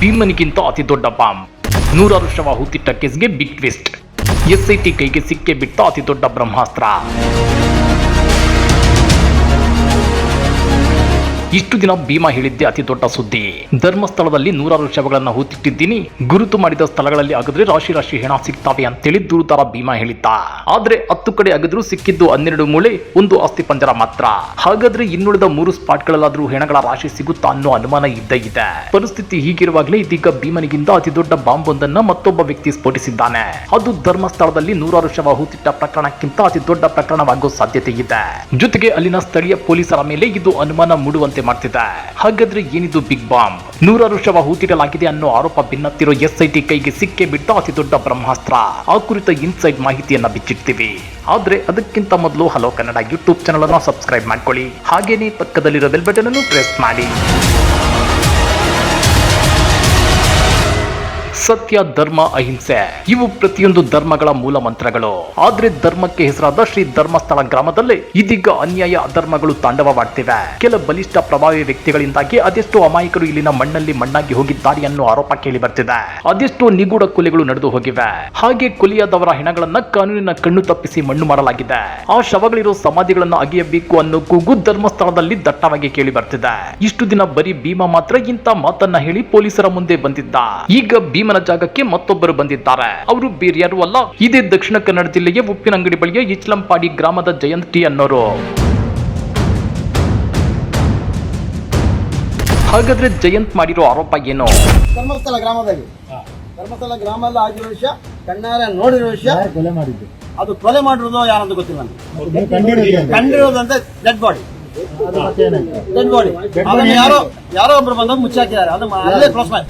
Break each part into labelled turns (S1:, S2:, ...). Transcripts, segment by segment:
S1: ಭೀಮನಿಗಿಂತ ಅತಿ ದೊಡ್ಡ ಬಾಂಬ್. ನೂರಾರು ಶವ ಹೂತಿಟ್ಟ ಕೇಸ್ಗೆ ಬಿಗ್ ಟ್ವಿಸ್ಟ್ ಎಸ್ಐಟಿ ಕೈಗೆ ಸಿಕ್ಕೆ ಬಿಟ್ಟ ಅತಿ ದೊಡ್ಡ ಬ್ರಹ್ಮಾಸ್ತ್ರ. ಇಷ್ಟು ದಿನ ಭೀಮಾ ಹೇಳಿದ್ದೆ ಅತಿ ದೊಡ್ಡ ಸುದ್ದಿ. ಧರ್ಮಸ್ಥಳದಲ್ಲಿ ನೂರಾರು ಶವಗಳನ್ನ ಹೂತಿಟ್ಟಿದ್ದೀನಿ. ಗುರುತು ಮಾಡಿದ ಸ್ಥಳಗಳಲ್ಲಿ ಅಗದ್ರೆ ರಾಶಿ ರಾಶಿ ಹೆಣ ಸಿಗ್ತಾವೆ ಅಂತೇಳಿ ದೂರುದಾರ ಭೀಮಾ ಹೇಳಿದ್ದ. ಆದ್ರೆ ಹತ್ತು ಕಡೆ ಅಗದ್ರು ಸಿಕ್ಕಿದ್ದು ಹನ್ನೆರಡು ಮೂಳೆ, ಒಂದು ಆಸ್ತಿ ಪಂಜರ ಮಾತ್ರ. ಹಾಗಾದ್ರೆ ಇನ್ನುಳಿದ ಮೂರು ಸ್ಪಾಟ್ಗಳಲ್ಲಾದ್ರೂ ಹೆಣಗಳ ರಾಶಿ ಸಿಗುತ್ತಾ ಅನ್ನೋ ಅನುಮಾನ ಇದ್ದೇ ಇದೆ. ಪರಿಸ್ಥಿತಿ ಹೀಗಿರುವಾಗಲೇ ಇದೀಗ ಭೀಮನಿಗಿಂತ ಅತಿ ದೊಡ್ಡ ಬಾಂಬ್ ಒಂದನ್ನ ಮತ್ತೊಬ್ಬ ವ್ಯಕ್ತಿ ಸ್ಫೋಟಿಸಿದ್ದಾನೆ. ಅದು ಧರ್ಮಸ್ಥಳದಲ್ಲಿ ನೂರಾರು ಶವ ಹೂತಿಟ್ಟ ಪ್ರಕರಣಕ್ಕಿಂತ ಅತಿ ದೊಡ್ಡ ಪ್ರಕರಣವಾಗೋ ಸಾಧ್ಯತೆ ಇದೆ. ಜೊತೆಗೆ ಅಲ್ಲಿನ ಸ್ಥಳೀಯ ಪೊಲೀಸರ ಮೇಲೆ ಇದು ಅನುಮಾನ ಮೂಡುವಂತೆ ಮಾಡ್ತಿದೆ ಹಾಗಾದ್ರೆ ಏನಿದು ಬಿಗ್ ಬಾಂಬ್ ನೂರಾರು ಶವ ಹೂತಿಡಲಾಗಿದೆ ಅನ್ನೋ ಆರೋಪ ಭಿನ್ನತ್ತಿರೋ ಎಸ್ಐಟಿ ಕೈಗೆ ಸಿಕ್ಕೆ ಬಿಟ್ಟ ಅತಿ ದೊಡ್ಡ ಬ್ರಹ್ಮಾಸ್ತ್ರ. ಆ ಕುರಿತ ಇನ್ಸೈಡ್ ಮಾಹಿತಿಯನ್ನ ಬಿಚ್ಚಿಡ್ತೀವಿ. ಆದ್ರೆ ಅದಕ್ಕಿಂತ ಮೊದಲು ಹಲೋ ಕನ್ನಡ ಯೂಟ್ಯೂಬ್ ಚಾನಲ್ ಅನ್ನು ಸಬ್ಸ್ಕ್ರೈಬ್ ಮಾಡ್ಕೊಳ್ಳಿ. ಹಾಗೇನೇ ಪಕ್ಕದಲ್ಲಿರೋ ಬೆಲ್ ಬಟನ್ ಅನ್ನು ಪ್ರೆಸ್ ಮಾಡಿ. ಸತ್ಯ, ಧರ್ಮ, ಅಹಿಂಸೆ. ಇವು ಪ್ರತಿಯೊಂದು ಧರ್ಮಗಳ ಮೂಲ ಮಂತ್ರಗಳು. ಆದ್ರೆ ಧರ್ಮಕ್ಕೆ ಹೆಸರಾದ ಶ್ರೀ ಧರ್ಮಸ್ಥಳ ಗ್ರಾಮದಲ್ಲಿ ಇದೀಗ ಅನ್ಯಾಯ ಅಧರ್ಮಗಳು ತಾಂಡವವಾಡ್ತಿವೆ. ಕೆಲ ಬಲಿಷ್ಠ ಪ್ರಭಾವಿ ವ್ಯಕ್ತಿಗಳಿಂದಾಗಿ ಅದೆಷ್ಟೋ ಅಮಾಯಕರು ಇಲ್ಲಿನ ಮಣ್ಣಲ್ಲಿ ಮಣ್ಣಾಗಿ ಹೋಗಿದ್ದಾರೆ ಅನ್ನೋ ಆರೋಪ ಕೇಳಿ ಬರ್ತಿದೆ. ಅದೆಷ್ಟೋ ನಿಗೂಢ ಕೊಲೆಗಳು ನಡೆದು ಹೋಗಿವೆ. ಹಾಗೆ ಕೊಲೆಯಾದವರ ಹೆಣಗಳನ್ನ ಕಾನೂನಿನ ಕಣ್ಣು ತಪ್ಪಿಸಿ ಮಣ್ಣು ಮಾಡಲಾಗಿದೆ. ಆ ಶವಗಳಿರೋ ಸಮಾಧಿಗಳನ್ನ ಅಗೆಯಬೇಕು ಅನ್ನೋ ಕೂಗು ಧರ್ಮಸ್ಥಳದಲ್ಲಿ ದಟ್ಟವಾಗಿ ಕೇಳಿ ಬರ್ತಿದೆ. ಇಷ್ಟು ದಿನ ಬರೀ ಭೀಮಾ ಮಾತ್ರ ಇಂತ ಮಾತನ್ನ ಹೇಳಿ ಪೊಲೀಸರ ಮುಂದೆ ಬಂದಿದ್ದ. ಈಗ ಭೀಮನ ಜಾಗಕ್ಕೆ ಮತ್ತೊಬ್ಬರು ಬಂದಿದ್ದಾರೆ. ಅವರು ಬೇರ್ಯಾರು ಅಲ್ಲ ಇದೇ ದಕ್ಷಿಣ ಕನ್ನಡ ಜಿಲ್ಲೆಯ ಉಪ್ಪಿನಂಗಡಿ ಬಳಿಯ ಇಚ್ಲಂಪಾಡಿ ಗ್ರಾಮದ ಜಯಂತ್ ಟಿ ಅನ್ನೋರು. ಹಾಗಾದ್ರೆ ಜಯಂತ್ ಮಾಡಿರೋ ಆರೋಪ ಏನು?
S2: ಧರ್ಮಸ್ಥಳ ಗ್ರಾಮದಲ್ಲಿ. ಧರ್ಮಸ್ಥಳ ಗ್ರಾಮದಲ್ಲಿ ಆಗಿರೋ ವಿಷಯ ಕಣ್ಣಾರೆ ನೋಡಿರೋ ವಿಷಯ
S3: ಕೊಲೆ ಮಾಡಿದ್ದು?
S2: ಅದು ಕೊಲೆ ಮಾಡಿರೋದು ಯಾರಂತ ಗೊತ್ತಿಲ್ಲ. ಕಂಡಿರೋದಂತೆ ಡೆಡ್ ಬಾಡಿ
S3: ಅದು ಮತ್ತೇನಾಯ್ತು?
S2: ಡೆಡ್ ಬಾಡಿ ಅದನ್ನ ಯಾರೋ ಯಾರೋ ಒಬ್ರು ಬಂದವ್ರು ಮುಚ್ಚಾಕಿದ್ದಾರೆ. ಅದು ಮ- ಅಲ್ಲೇ ಕ್ಲೋಸ್ ಮಾಡಿ.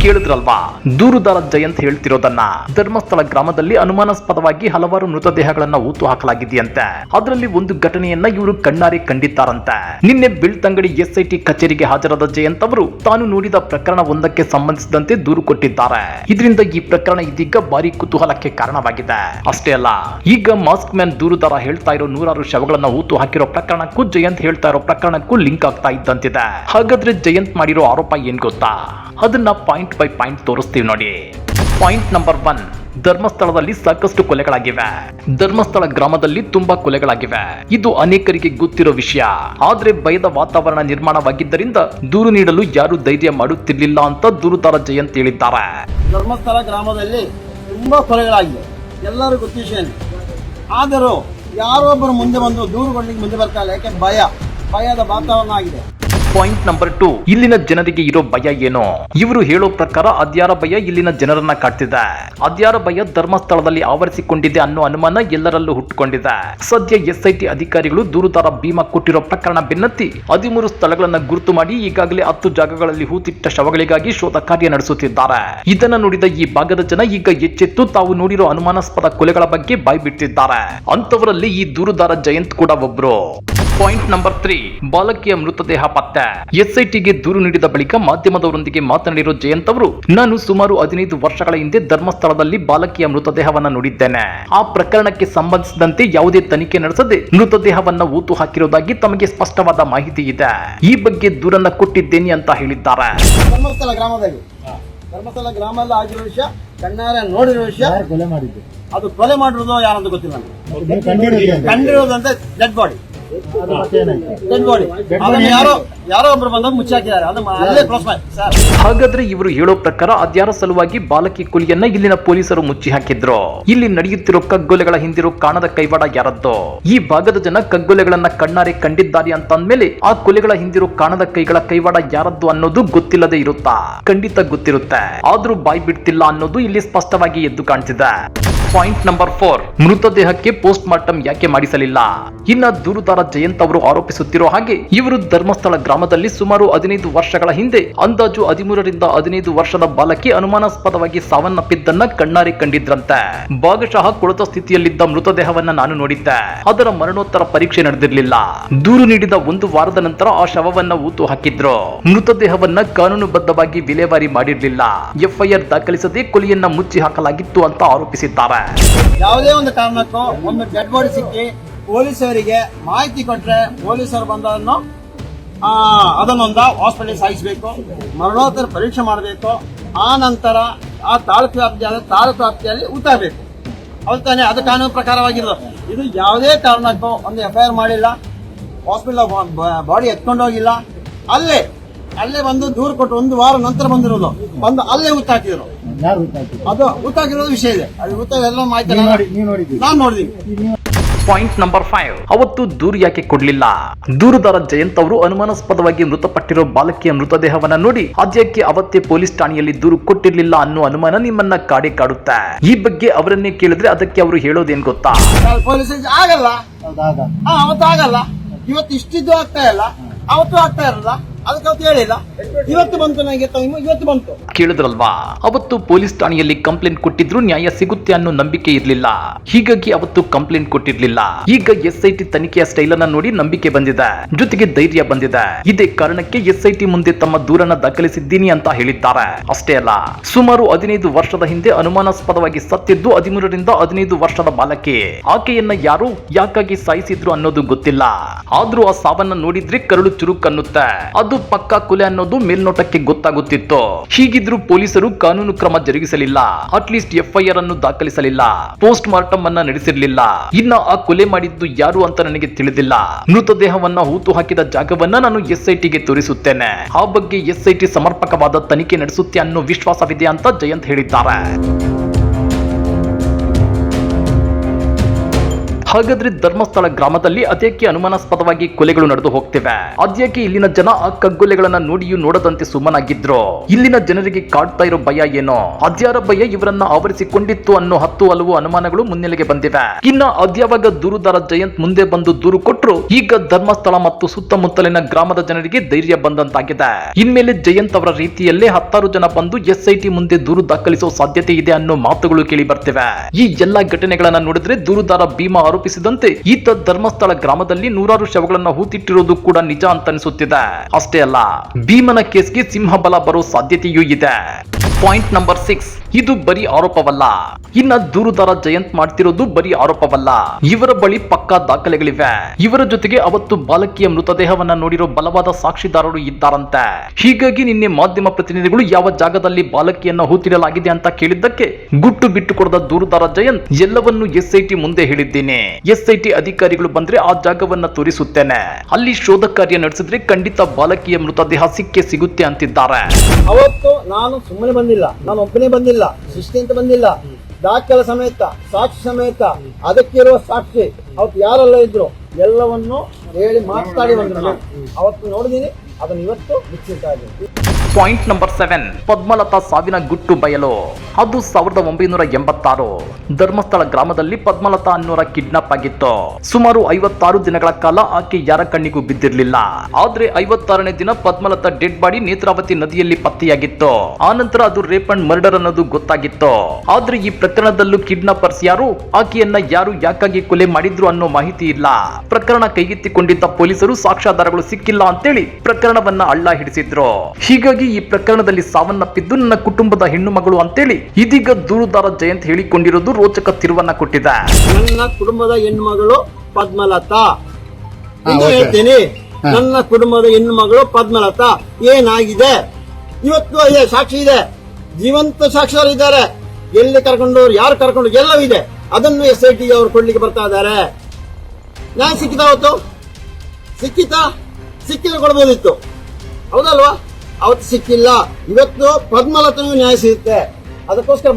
S1: ಕೇಳಿದ್ರಲ್ವಾ? ದೂರುದಾರ ಜಯಂತ್ ಹೇಳ್ತಿರೋದನ್ನ. ಧರ್ಮಸ್ಥಳ ಗ್ರಾಮದಲ್ಲಿ ಅನುಮಾನಾಸ್ಪದವಾಗಿ ಹಲವಾರು ಮೃತದೇಹಗಳನ್ನ ಊತು ಹಾಕಲಾಗಿದೆಯಂತೆ. ಅದರಲ್ಲಿ ಒಂದು ಘಟನೆಯನ್ನ ಇವರು ಕಣ್ಣಾರೆ ಕಂಡಿದ್ದಾರಂತೆ. ನಿನ್ನೆ ಬೆಳ್ತಂಗಡಿ ಎಸ್ಐಟಿ ಕಚೇರಿಗೆ ಹಾಜರಾದ ಜಯಂತ್ ಅವರು ತಾನು ನೋಡಿದ ಪ್ರಕರಣ ಒಂದಕ್ಕೆ ಸಂಬಂಧಿಸಿದಂತೆ ದೂರು ಕೊಟ್ಟಿದ್ದಾರೆ. ಇದರಿಂದ ಈ ಪ್ರಕರಣ ಇದೀಗ ಭಾರಿ ಕುತೂಹಲಕ್ಕೆ ಕಾರಣವಾಗಿದೆ. ಅಷ್ಟೇ ಅಲ್ಲ ಈಗ ಮಾಸ್ಕ್ ಮ್ಯಾನ್ ದೂರುದಾರ ಹೇಳ್ತಾ ಇರೋ ನೂರಾರು ಶವಗಳನ್ನ ಊತು ಹಾಕಿರೋ ಪ್ರಕರಣಕ್ಕೂ ಜಯಂತ್ ಹೇಳ್ತಾ ಇರೋ ಪ್ರಕರಣಕ್ಕೂ ಲಿಂಕ್ ಆಗ್ತಾ ಇದ್ದಂತಿದೆ. ಹಾಗಾದ್ರೆ ಜಯಂತ್ ಮಾಡಿರೋ ಆರೋಪ ಏನ್ ಗೊತ್ತಾ? ಅದನ್ನ ಪಾಯಿಂಟ್ ಬೈ ಪಾಯಿಂಟ್ ತೋರಿಸ್ತೀವಿ ನೋಡಿ. ಪಾಯಿಂಟ್ ನಂಬರ್ ಒನ್, ಧರ್ಮಸ್ಥಳದಲ್ಲಿ ಸಾಕಷ್ಟು ಕೊಲೆಗಳಾಗಿವೆ. ಧರ್ಮಸ್ಥಳ ಗ್ರಾಮದಲ್ಲಿ ತುಂಬಾ ಕೊಲೆಗಳಾಗಿವೆ. ಇದು ಅನೇಕರಿಗೆ ಗೊತ್ತಿರೋ ವಿಷಯ. ಆದ್ರೆ ಭಯದ ವಾತಾವರಣ ನಿರ್ಮಾಣವಾಗಿದ್ದರಿಂದ ದೂರು ನೀಡಲು ಯಾರು ಧೈರ್ಯ ಮಾಡುತ್ತಿರ್ಲಿಲ್ಲ ಅಂತ ದೂರುದಾರ ಜಯಂತ್ ಹೇಳಿದ್ದಾರೆ.
S2: ಧರ್ಮಸ್ಥಳ ಗ್ರಾಮದಲ್ಲಿ ತುಂಬಾ ಕೊಲೆಗಳಾಗಿವೆ. ಎಲ್ಲರೂ ಗೊತ್ತಿದೆ ಆದರೂ ಯಾರೊಬ್ಬರು ಮುಂದೆ ಬಂದು ದೂರು ಕೊಡ್ಲಿಕ್ಕೆ ಮುಂದೆ ಬರ್ತಾ ಇಲ್ಲ ಯಾಕೆ? ಭಯ. ಭಯದ ವಾತಾವರಣ ಆಗಿದೆ.
S1: ಪಾಯಿಂಟ್ ನಂಬರ್ ಟೂ ಇಲ್ಲಿನ ಜನರಿಗೆ ಇರೋ ಭಯ ಏನು? ಇವರು ಹೇಳೋ ಪ್ರಕಾರ ಅದ್ಯಾರ ಭಯ ಇಲ್ಲಿನ ಜನರನ್ನ ಕಾಡ್ತಿದೆ. ಅದ್ಯಾರ ಭಯ ಧರ್ಮಸ್ಥಳದಲ್ಲಿ ಆವರಿಸಿಕೊಂಡಿದೆ ಅನ್ನೋ ಅನುಮಾನ ಎಲ್ಲರಲ್ಲೂ ಹುಟ್ಟುಕೊಂಡಿದೆ. ಸದ್ಯ ಎಸ್ಐಟಿ ಅಧಿಕಾರಿಗಳು ದೂರುದಾರ ಭೀಮಾ ಕೊಟ್ಟಿರೋ ಪ್ರಕರಣ ಬೆನ್ನತ್ತಿ ಹದಿಮೂರು ಸ್ಥಳಗಳನ್ನ ಗುರುತು ಮಾಡಿ ಈಗಾಗಲೇ ಹತ್ತು ಜಾಗಗಳಲ್ಲಿ ಹೂತಿಟ್ಟ ಶವಗಳಿಗಾಗಿ ಶೋಧ ಕಾರ್ಯ ನಡೆಸುತ್ತಿದ್ದಾರೆ. ಇದನ್ನ ನೋಡಿದ ಈ ಭಾಗದ ಜನ ಈಗ ಎಚ್ಚೆತ್ತು ತಾವು ನೋಡಿರೋ ಅನುಮಾನಾಸ್ಪದ ಕೊಲೆಗಳ ಬಗ್ಗೆ ಬಾಯ್ಬಿಟ್ಟಿದ್ದಾರೆ. ಅಂತವರಲ್ಲಿ ಈ ದೂರುದಾರ ಜಯಂತ್ ಕೂಡ ಒಬ್ರು. ಪಾಯಿಂಟ್ ನಂಬರ್ ತ್ರೀ ಬಾಲಕಿಯ ಮೃತದೇಹ ಪತ್ತೆ. ಎಸ್ಐಟಿಗೆ ದೂರು ನೀಡಿದ ಬಳಿಕ ಮಾಧ್ಯಮದವರೊಂದಿಗೆ ಮಾತನಾಡಿರೋ ಜಯಂತ್ ಅವರು ನಾನು ಸುಮಾರು ಹದಿನೈದು ವರ್ಷಗಳ ಹಿಂದೆ ಧರ್ಮಸ್ಥಳದಲ್ಲಿ ಬಾಲಕಿಯ ಮೃತದೇಹವನ್ನ ನೋಡಿದ್ದೇನೆ. ಆ ಪ್ರಕರಣಕ್ಕೆ ಸಂಬಂಧಿಸಿದಂತೆ ಯಾವುದೇ ತನಿಖೆ ನಡೆಸದೆ ಮೃತದೇಹವನ್ನ ಊತು ಹಾಕಿರುವುದಾಗಿ ತಮಗೆ ಸ್ಪಷ್ಟವಾದ ಮಾಹಿತಿ ಇದೆ. ಈ ಬಗ್ಗೆ ದೂರನ್ನ ಕೊಟ್ಟಿದ್ದೇನೆ ಅಂತ ಹೇಳಿದ್ದಾರೆ.
S2: ಧರ್ಮಸ್ಥಳ ಗ್ರಾಮದಲ್ಲಿ. ಧರ್ಮಸ್ಥಳ ಗ್ರಾಮದಲ್ಲಿ ಆಗಿರೋ ವಿಷಯ ಕಣ್ಣಾರೆ ನೋಡಿರೋ ವಿಷಯ
S3: ಕೊಲೆ ಮಾಡಿದ್ದು?
S2: ಅದು ಕೊಲೆ ಮಾಡಿರೋದು ಯಾರಂತ ಗೊತ್ತಿಲ್ಲ ನನಗೆ.
S3: ನೀವು ಅಂತ.
S2: ಕಂಡಿರೋದಂತೆ ಡೆಡ್ ಬಾಡಿ
S1: ಹಾಗಾದ್ರೆ ಇವರು ಹೇಳೋ ಪ್ರಕಾರ ಅದ್ಯಾರ ಸಲುವಾಗಿ ಬಾಲಕಿ ಕುಲಿಯನ್ನ ಇಲ್ಲಿನ ಪೊಲೀಸರು ಮುಚ್ಚಿ ಹಾಕಿದ್ರು? ಇಲ್ಲಿ ನಡೆಯುತ್ತಿರೋ ಕಗ್ಗೊಲೆಗಳ ಹಿಂದಿರೋ ಕಾಣದ ಕೈವಾಡ ಯಾರದ್ದು? ಈ ಭಾಗದ ಜನ ಕಗ್ಗೊಲೆಗಳನ್ನ ಕಣ್ಣಾರೆ ಕಂಡಿದ್ದಾರೆ ಅಂತ ಅಂದ್ಮೇಲೆ ಆ ಕೊಲೆಗಳ ಹಿಂದಿರೋ ಕಾಣದ ಕೈಗಳ ಕೈವಾಡ ಯಾರದ್ದು ಅನ್ನೋದು ಗೊತ್ತಿಲ್ಲದೆ ಇರುತ್ತಾ? ಖಂಡಿತ ಗೊತ್ತಿರುತ್ತೆ. ಆದ್ರೂ ಬಾಯ್ ಬಿಡ್ತಿಲ್ಲ ಅನ್ನೋದು ಇಲ್ಲಿ ಸ್ಪಷ್ಟವಾಗಿ ಎದ್ದು ಕಾಣ್ತಿದೆ. ಪಾಯಿಂಟ್ ನಂಬರ್ ಫೋರ್ ಮೃತದೇಹಕ್ಕೆ ಪೋಸ್ಟ್ ಮಾರ್ಟಮ್ ಯಾಕೆ ಮಾಡಿಸಲಿಲ್ಲ? ಇನ್ನ ದೂರುದಾರ ಜಯಂತ್ ಅವರು ಆರೋಪಿಸುತ್ತಿರೋ ಹಾಗೆ ಇವರು ಧರ್ಮಸ್ಥಳ ಗ್ರಾಮದಲ್ಲಿ ಸುಮಾರು ಹದಿನೈದು ವರ್ಷಗಳ ಹಿಂದೆ ಅಂದಾಜು ಹದಿಮೂರರಿಂದ ಹದಿನೈದು ವರ್ಷದ ಬಾಲಕಿ ಅನುಮಾನಾಸ್ಪದವಾಗಿ ಸಾವನ್ನಪ್ಪಿದ್ದನ್ನ ಕಣ್ಣಾರಿ ಕಂಡಿದ್ರಂತೆ. ಭಾಗಶಃ ಕೊಳತ ಸ್ಥಿತಿಯಲ್ಲಿದ್ದ ಮೃತದೇಹವನ್ನ ನಾನು ನೋಡಿದ್ದೆ. ಅದರ ಮರಣೋತ್ತರ ಪರೀಕ್ಷೆ ನಡೆದಿರಲಿಲ್ಲ. ದೂರು ನೀಡಿದ ಒಂದು ವಾರದ ನಂತರ ಆ ಶವವನ್ನ ಊತು ಹಾಕಿದ್ರು. ಮೃತದೇಹವನ್ನ ಕಾನೂನುಬದ್ಧವಾಗಿ ವಿಲೇವಾರಿ ಮಾಡಿರಲಿಲ್ಲ. ಎಫ್ಐಆರ್ ದಾಖಲಿಸದೆ ಕೊಲೆಯನ್ನ ಮುಚ್ಚಿ ಹಾಕಲಾಗಿತ್ತು ಅಂತ ಆರೋಪಿಸಿದ್ದಾರೆ.
S2: ಯಾವುದೇ ಒಂದು ಕಾರಣಕ್ಕೂ ಒಂದು ಡೆಡ್ ಬಾಡಿ ಸಿಕ್ಕಿ ಪೊಲೀಸರಿಗೆ ಮಾಹಿತಿ ಕೊಟ್ಟರೆ ಪೊಲೀಸರು ಬಂದನ್ನು ಅದನ್ನೊಂದು ಹಾಸ್ಪಿಟಲ್ ಸಾಗಿಸಬೇಕು, ಮರಣೋತ್ತರ ಪರೀಕ್ಷೆ ಮಾಡಬೇಕು, ಆ ನಂತರ ಆ ತಾಲೂಕು ವ್ಯಾಪ್ತಿಯಾದ ತಾಲೂಕು ವ್ಯಾಪ್ತಿಯಲ್ಲಿ ಉತ್ತಾಗಬೇಕು ಹೌದು ತಾನೇ, ಅದು ಕಾನೂನು ಪ್ರಕಾರವಾಗಿರೋದು. ಇದು ಯಾವುದೇ ಕಾರಣಕ್ಕೂ ಒಂದು ಎಫ್ ಐ ಆರ್ ಮಾಡಿಲ್ಲ. ಹಾಸ್ಪಿಟಲ್ ಬಾಡಿ ಎತ್ಕೊಂಡೋಗಿಲ್ಲ ಅಲ್ಲೇ ಅಲ್ಲೇ ಬಂದು ದೂರ ಕೊಟ್ಟು ಒಂದು ವಾರ ನಂತರ ಬಂದಿರೋದು. ಬಂದು ಅಲ್ಲೇ
S3: ಹುತ್ತಾಕಿದ್ರು
S2: ಅದು ಹುತ್ತಾಕಿರೋದು ವಿಷಯ ಇದೆ. ಅದು ಎಲ್ಲ ಮಾಹಿತಿ ನಾನು ನೋಡಿದೀನಿ
S1: ಪಾಯಿಂಟ್ ನಂಬರ್ ಫೈವ್ ಅವತ್ತು ದೂರು ಯಾಕೆ ಕೊಡ್ಲಿಲ್ಲ? ದೂರುದಾರ ಜಯಂತ್ ಅವರು ಅನುಮಾನಾಸ್ಪದವಾಗಿ ಮೃತಪಟ್ಟಿರೋ ಬಾಲಕಿಯ ಮೃತದೇಹವನ್ನ ನೋಡಿ ಅದ್ಯಾಕೆ ಅವತ್ತೇ ಪೊಲೀಸ್ ಠಾಣೆಯಲ್ಲಿ ದೂರು ಕೊಟ್ಟಿರ್ಲಿಲ್ಲ ಅನ್ನೋ ಅನುಮಾನ ನಿಮ್ಮನ್ನ ಕಾಡಿ ಕಾಡುತ್ತೆ. ಈ ಬಗ್ಗೆ ಅವರನ್ನೇ ಕೇಳಿದ್ರೆ ಅದಕ್ಕೆ ಅವರು ಹೇಳೋದೇನ್ ಗೊತ್ತಾ?
S2: ಪೊಲೀಸ್ ಆಗಲ್ಲ. ಅವತ್ತು ಆಗಲ್ಲ. ಇವತ್ತು ಇಷ್ಟಿದ್ದು ಆಗ್ತಾ ಇಲ್ಲ. ಅವತ್ತು ಆಗ್ತಾ ಇರಲ್ಲ.
S1: ಕೇಳಿದ್ರಲ್ವಾ? ಅವತ್ತು ಪೊಲೀಸ್ ಠಾಣೆಯಲ್ಲಿ ಕಂಪ್ಲೇಂಟ್ ಕೊಟ್ಟಿದ್ರು ನ್ಯಾಯ ಸಿಗುತ್ತೆ ಅನ್ನೋ ನಂಬಿಕೆ ಇರ್ಲಿಲ್ಲ. ಹೀಗಾಗಿ ಅವತ್ತು ಕಂಪ್ಲೇಂಟ್ ಕೊಟ್ಟಿರ್ಲಿಲ್ಲ. ಈಗ ಎಸ್ ಐ ಟಿ ತನಿಖೆಯ ಸ್ಟೈಲ್ ಅನ್ನ ನೋಡಿ ನಂಬಿಕೆ ಬಂದಿದೆ. ಜೊತೆಗೆ ಧೈರ್ಯ ಬಂದಿದೆ. ಇದೇ ಕಾರಣಕ್ಕೆ ಎಸ್ ಐ ಮುಂದೆ ತಮ್ಮ ದೂರನ್ನ ದಾಖಲಿಸಿದ್ದೀನಿ ಅಂತ ಹೇಳಿದ್ದಾರೆ. ಅಷ್ಟೇ ಅಲ್ಲ, ಸುಮಾರು ಹದಿನೈದು ವರ್ಷದ ಹಿಂದೆ ಅನುಮಾನಾಸ್ಪದವಾಗಿ ಸತ್ತಿದ್ದು ಹದಿಮೂರರಿಂದ ಹದಿನೈದು ವರ್ಷದ ಬಾಲಕಿ. ಆಕೆಯನ್ನ ಯಾರು, ಯಾಕಾಗಿ ಸಾಯಿಸಿದ್ರು ಅನ್ನೋದು ಗೊತ್ತಿಲ್ಲ. ಆದ್ರೂ ಆ ಸಾವನ್ನ ನೋಡಿದ್ರೆ ಕರುಳು ಚುರುಕ್ ಅನ್ನುತ್ತೆ ಪಕ್ಕಾ ಕೊಲೆ ಅನ್ನೋದು ಮೇಲ್ನೋಟಕ್ಕೆ ಗೊತ್ತಾಗುತ್ತಿತ್ತು. ಹೀಗಿದ್ರು ಪೊಲೀಸರು ಕಾನೂನು ಕ್ರಮ ಜರುಗಿಸಲಿಲ್ಲ. ಅಟ್ಲೀಸ್ಟ್ ಎಫ್ಐಆರ್ ಅನ್ನು ದಾಖಲಿಸಲಿಲ್ಲ. ಪೋಸ್ಟ್ ಮಾರ್ಟಮ್ ಅನ್ನ ನಡೆಸಿರಲಿಲ್ಲ. ಇನ್ನ ಆ ಕೊಲೆ ಮಾಡಿದ್ದು ಯಾರು ಅಂತ ನನಗೆ ತಿಳಿದಿಲ್ಲ. ಮೃತದೇಹವನ್ನ ಹೂತು ಹಾಕಿದ ಜಾಗವನ್ನ ನಾನು ಎಸ್ ಐ ಟಿಗೆ ತೋರಿಸುತ್ತೇನೆ. ಆ ಬಗ್ಗೆ ಎಸ್ ಐ ಟಿ ಸಮರ್ಪಕವಾದ ತನಿಖೆ ನಡೆಸುತ್ತೆ ಅನ್ನೋ ವಿಶ್ವಾಸವಿದೆ ಅಂತ ಜಯಂತ್ ಹೇಳಿದ್ದಾರೆ. ಹಾಗಾದ್ರೆ ಧರ್ಮಸ್ಥಳ ಗ್ರಾಮದಲ್ಲಿ ಅದೇಕೆ ಅನುಮಾನಾಸ್ಪದವಾಗಿ ಕೊಲೆಗಳು ನಡೆದು ಹೋಗ್ತಿವೆ? ಅದ್ಯಾಕೆ ಇಲ್ಲಿನ ಜನ ಆ ಕಗ್ಗೊಲೆಗಳನ್ನ ನೋಡಿಯೂ ನೋಡದಂತೆ ಸುಮ್ಮನಾಗಿದ್ರು? ಇಲ್ಲಿನ ಜನರಿಗೆ ಕಾಡ್ತಾ ಇರೋ ಭಯ ಏನೋ? ಅದ್ಯಾರ ಭಯ ಇವರನ್ನ ಆವರಿಸಿಕೊಂಡಿತ್ತು ಅನ್ನೋ ಹತ್ತು ಹಲವು ಅನುಮಾನಗಳು ಮುನ್ನೆಲೆಗೆ ಬಂದಿವೆ. ಇನ್ನ ಅದ್ಯಾವಾಗ ದೂರುದಾರ ಜಯಂತ್ ಮುಂದೆ ಬಂದು ದೂರು ಕೊಟ್ಟರು ಈಗ ಧರ್ಮಸ್ಥಳ ಮತ್ತು ಸುತ್ತಮುತ್ತಲಿನ ಗ್ರಾಮದ ಜನರಿಗೆ ಧೈರ್ಯ ಬಂದಂತಾಗಿದೆ. ಇನ್ಮೇಲೆ ಜಯಂತ್ ಅವರ ರೀತಿಯಲ್ಲೇ ಹತ್ತಾರು ಜನ ಬಂದು ಎಸ್ಐಟಿ ಮುಂದೆ ದೂರು ದಾಖಲಿಸುವ ಸಾಧ್ಯತೆ ಇದೆ ಅನ್ನೋ ಮಾತುಗಳು ಕೇಳಿ ಬರ್ತಿವೆ. ಈ ಎಲ್ಲಾ ಘಟನೆಗಳನ್ನ ನೋಡಿದ್ರೆ ದೂರುದಾರ ಭೀಮಾ ಆರೋಪಿಸಿದಂತೆ ಈತ ಧರ್ಮಸ್ಥಳ ಗ್ರಾಮದಲ್ಲಿ ನೂರಾರು ಶವಗಳನ್ನ ಹೂತಿಟ್ಟಿರೋದು ಕೂಡ ನಿಜ ಅಂತ ಅನಿಸುತ್ತಿದೆ ಅಷ್ಟೇ ಅಲ್ಲ, ಭೀಮನ ಕೇಸ್ಗೆ ಸಿಂಹಬಲ ಬರೋ ಸಾಧ್ಯತೆಯೂ ಇದೆ. Point number six. ಇದು ಬರೀ ಆರೋಪವಲ್ಲ. ಇನ್ನ ದೂರುದಾರ ಜಯಂತ್ ಮಾಡ್ತಿರೋದು ಬರೀ ಆರೋಪವಲ್ಲ. ಇವರ ಬಳಿ ಪಕ್ಕಾ ದಾಖಲೆಗಳಿವೆ. ಇವರ ಜೊತೆಗೆ ಅವತ್ತು ಬಾಲಕಿಯ ಮೃತದೇಹವನ್ನ ನೋಡಿರೋ ಬಲವಾದ ಸಾಕ್ಷಿದಾರರು ಇದ್ದಾರಂತೆ. ಹೀಗಾಗಿ ನಿನ್ನೆ ಮಾಧ್ಯಮ ಪ್ರತಿನಿಧಿಗಳು ಯಾವ ಜಾಗದಲ್ಲಿ ಬಾಲಕಿಯನ್ನ ಹೂತಿಡಲಾಗಿದೆ ಅಂತ ಕೇಳಿದ್ದಕ್ಕೆ ಗುಟ್ಟು ಬಿಟ್ಟು ಕೊಡದ ದೂರುದಾರ ಜಯಂತ್ ಎಲ್ಲವನ್ನು ಎಸ್ ಐ ಟಿ ಮುಂದೆ ಹೇಳಿದ್ದೇನೆ. ಎಸ್ ಐ ಟಿ ಅಧಿಕಾರಿಗಳು ಬಂದ್ರೆ ಆ ಜಾಗವನ್ನ ತೋರಿಸುತ್ತೇನೆ. ಅಲ್ಲಿ ಶೋಧ ಕಾರ್ಯ ನಡೆಸಿದ್ರೆ ಖಂಡಿತ ಬಾಲಕಿಯ ಮೃತದೇಹ ಸಿಕ್ಕೇ ಸಿಗುತ್ತೆ ಅಂತಿದ್ದಾರೆ.
S2: ಅವತ್ತು ನಾನು ಸುಮ್ಮನೆ ಬಂದಿಲ್ಲ. ನಾನು ಒಬ್ಬನೇ ಬಂದಿಲ್ಲ. ಶಿಸ್ತಿ ಅಂತ ಬಂದಿಲ್ಲ. ದಾಖಲೆ ಸಮೇತ, ಸಾಕ್ಷಿ ಸಮೇತ ಅದಕ್ಕಿರುವ ಸಾಕ್ಷಿ. ಅವತ್ತು ಯಾರೆಲ್ಲ ಇದ್ರು, ಎಲ್ಲವನ್ನು ಹೇಳಿ ಮಾತಾಡಿ ಬಂದ್ರು. ಅವತ್ತು ನೋಡಿದೀನಿ, ಅದನ್ನು ಇವತ್ತು ನಿಶ್ಚಿತ ಆಗಿದೆ
S1: ಪಾಯಿಂಟ್ ನಂಬರ್ ಸೆವೆನ್ ಪದ್ಮಲತಾ ಸಾವಿನ ಗುಟ್ಟು ಬಯಲು. ಅದು ಸಾವಿರದ ಒಂಬೈನೂರ ಎಂಬತ್ತಾರು. ಧರ್ಮಸ್ಥಳ ಗ್ರಾಮದಲ್ಲಿ ಪದ್ಮಲತಾ ಅನ್ನೋರ ಕಿಡ್ನಾಪ್ ಆಗಿತ್ತು. ಸುಮಾರು ಐವತ್ತಾರು ದಿನಗಳ ಕಾಲ ಆಕೆ ಯಾರ ಕಣ್ಣಿಗೂ ಬಿದ್ದಿರಲಿಲ್ಲ. ಆದ್ರೆ ಐವತ್ತಾರನೇ ದಿನ ಪದ್ಮಲತಾ ಡೆಡ್ ಬಾಡಿ ನೇತ್ರಾವತಿ ನದಿಯಲ್ಲಿ ಪತ್ತೆಯಾಗಿತ್ತು. ಆನಂತರ ಅದು ರೇಪ್ ಅಂಡ್ ಮರ್ಡರ್ ಅನ್ನೋದು ಗೊತ್ತಾಗಿತ್ತು. ಆದ್ರೆ ಈ ಪ್ರಕರಣದಲ್ಲೂ ಕಿಡ್ನಾಪರ್ಸ್ ಯಾರು, ಆಕೆಯನ್ನ ಯಾರು ಯಾಕಾಗಿ ಕೊಲೆ ಮಾಡಿದ್ರು ಅನ್ನೋ ಮಾಹಿತಿ ಇಲ್ಲ. ಪ್ರಕರಣ ಕೈಗೆತ್ತಿಕೊಂಡಿದ್ದ ಪೊಲೀಸರು ಸಾಕ್ಷ್ಯಾಧಾರಗಳು ಸಿಕ್ಕಿಲ್ಲ ಅಂತೇಳಿ ಪ್ರಕರಣವನ್ನ ಅಳ್ಳ ಹಿಡಿಸಿದ್ರು ಹೀಗಾಗಿ ಈ ಪ್ರಕರಣದಲ್ಲಿ ಸಾವನ್ನಪ್ಪಿದ್ದು ನನ್ನ ಕುಟುಂಬದ ಹೆಣ್ಣು ಮಗಳು ಅಂತೇಳಿ ಇದೀಗ ದೂರುದಾರ ಜಯಂತ್ ಹೇಳಿಕೊಂಡಿರೋದು ರೋಚಕ ತಿರುವನ್ನ ಕೊಟ್ಟಿದೆ
S2: ನನ್ನ ಕುಟುಂಬದ ಹೆಣ್ಮಗಳು ಪದ್ಮಲತಾ. ಎಂದು. ಹೇಳ್ತೀನಿ ನನ್ನ ಕುಟುಂಬದ ಹೆಣ್ಮಗಳು ಪದ್ಮಲತಾ ಏನಾಗಿದೆ? ಇವತ್ತು ಇದೆ ಸಾಕ್ಷಿ ಇದೆ. ಜೀವಂತ ಸಾಕ್ಷಿಗಳು ಇದ್ದಾರೆ. ಎಲ್ಲಿ ಕರ್ಕೊಂಡು ಯಾರು ಕರ್ಕೊಂಡು ಎಲ್ಲವೂ ಇದೆ. ಅದನ್ನು ಎಸ್ ಐ ಟಿ ಅವರು ಕೊಡ್ಲಿಕ್ಕೆ ಬರ್ತಾ ಇದ್ದಾರೆ. ನ್ಯಾಯ ಸಿಕ್ಕಿತಾ ಅವತ್ತು? ಸಿಕ್ಕಿತಾ? ಸಿಕ್ಕಿದ್ರೆ ಕೊಡ್ಬೋದಿತ್ತು. ಹೌದಲ್ವಾ? ಅವತ್ತು ಸಿಕ್ಕಿಲ್ಲ. ಇವತ್ತು ಪದ್ಮಲತನೂ ನ್ಯಾಯ ಸಿಗುತ್ತೆ. ಅದಕ್ಕೋಸ್ಕರ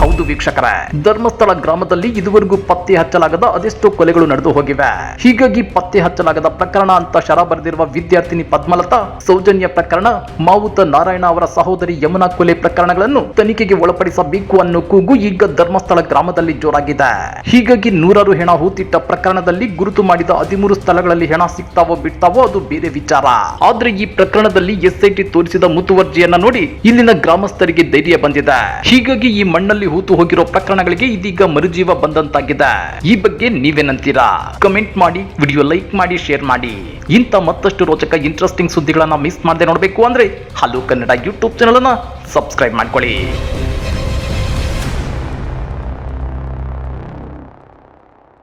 S1: ಹೌದು ವೀಕ್ಷಕರ, ಧರ್ಮಸ್ಥಳ ಗ್ರಾಮದಲ್ಲಿ ಇದುವರೆಗೂ ಪತ್ತೆ ಹಚ್ಚಲಾಗದ ಅದೆಷ್ಟು ಕೊಲೆಗಳು ನಡೆದು ಹೋಗಿವೆ. ಹೀಗಾಗಿ ಪತ್ತೆ ಹಚ್ಚಲಾಗದ ಪ್ರಕರಣ ಅಂತ ಶರ ಬರೆದಿರುವ ವಿದ್ಯಾರ್ಥಿನಿ ಪದ್ಮಲತಾ, ಸೌಜನ್ಯ ಪ್ರಕರಣ, ಮಾವುತ ನಾರಾಯಣ ಅವರ ಸಹೋದರಿ ಯಮುನಾ ಕೊಲೆ ಪ್ರಕರಣಗಳನ್ನು ತನಿಖೆಗೆ ಒಳಪಡಿಸಬೇಕು ಅನ್ನೋ ಕೂಗು ಈಗ ಧರ್ಮಸ್ಥಳ ಗ್ರಾಮದಲ್ಲಿ ಜೋರಾಗಿದೆ. ಹೀಗಾಗಿ ನೂರಾರು ಹೆಣ ಹೂತಿಟ್ಟ ಪ್ರಕರಣದಲ್ಲಿ ಗುರುತು ಮಾಡಿದ ಹದಿಮೂರು ಸ್ಥಳಗಳಲ್ಲಿ ಹೆಣ ಸಿಗ್ತಾವೋ ಬಿಡ್ತಾವೋ ಅದು ಬೇರೆ ವಿಚಾರ. ಆದ್ರೆ ಈ ಪ್ರಕರಣದಲ್ಲಿ ಎಸ್ಐಟಿ ತೋರಿಸಿದ ಮುತುವರ್ಜಿಯನ್ನ ನೋಡಿ ಇಲ್ಲಿನ ಗ್ರಾಮಸ್ಥರಿಗೆ ಧೈರ್ಯ ಬಂದಿದೆ. ಹೀಗಾಗಿ ಈ ಮಣ್ಣಲ್ಲಿ ಹೂತು ಹೋಗಿರೋ ಪ್ರಕರಣಗಳಿಗೆ ಇದೀಗ ಮರುಜೀವ ಬಂದಂತಾಗಿದೆ. ಈ ಬಗ್ಗೆ ನೀವೇನಂತೀರಾ? ಕಮೆಂಟ್ ಮಾಡಿ ವಿಡಿಯೋ ಲೈಕ್ ಮಾಡಿ ಶೇರ್ ಮಾಡಿ. ಇಂಥ ಮತ್ತಷ್ಟು ರೋಚಕ ಇಂಟ್ರೆಸ್ಟಿಂಗ್ ಸುದ್ದಿಗಳನ್ನ ಮಿಸ್ ಮಾಡದೆ ನೋಡಬೇಕು ಅಂದ್ರೆ ಹಲೋ ಕನ್ನಡ ಯೂಟ್ಯೂಬ್ ಚಾನಲ್ ಅನ್ನ ಸಬ್ಸ್ಕ್ರೈಬ್ ಮಾಡ್ಕೊಳ್ಳಿ.